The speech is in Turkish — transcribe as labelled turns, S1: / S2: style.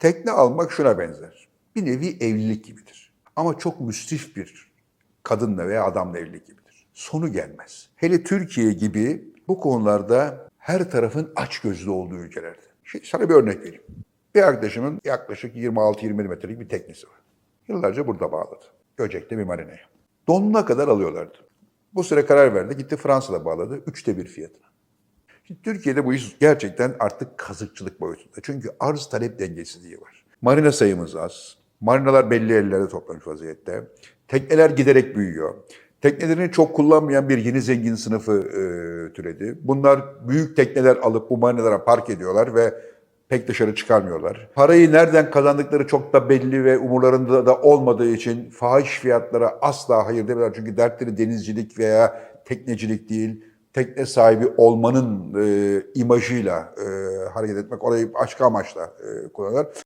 S1: Tekne almak şuna benzer. Bir nevi evlilik gibidir. Ama çok müsrif bir kadınla veya adamla evlilik gibidir. Sonu gelmez. Hele Türkiye gibi bu konularda her tarafın açgözlü olduğu ülkelerde. Şimdi sana bir örnek vereyim. Bir arkadaşımın yaklaşık 26-27 metrelik bir teknesi var. Yıllarca burada bağladı. Göcek'te bir marinaya. Donuna kadar alıyorlardı. Bu süre karar verdi. Gitti Fransa'da bağladı. Üçte bir fiyatına. Şimdi Türkiye'de bu iş gerçekten artık kazıkçılık boyutunda. Çünkü arz talep dengesizliği var. Marina sayımız az. Marinalar belli ellerde toplamış vaziyette. Tekneler giderek büyüyor. Teknelerini çok kullanmayan bir yeni zengin sınıfı e, türedi. Bunlar büyük tekneler alıp bu marinalara park ediyorlar ve pek dışarı çıkarmıyorlar. Parayı nereden kazandıkları çok da belli ve umurlarında da olmadığı için fahiş fiyatlara asla hayır demiyorlar. Çünkü dertleri denizcilik veya teknecilik değil, tekne sahibi olmanın e, imajıyla e, hareket etmek, orayı başka amaçla e, kullanırlar.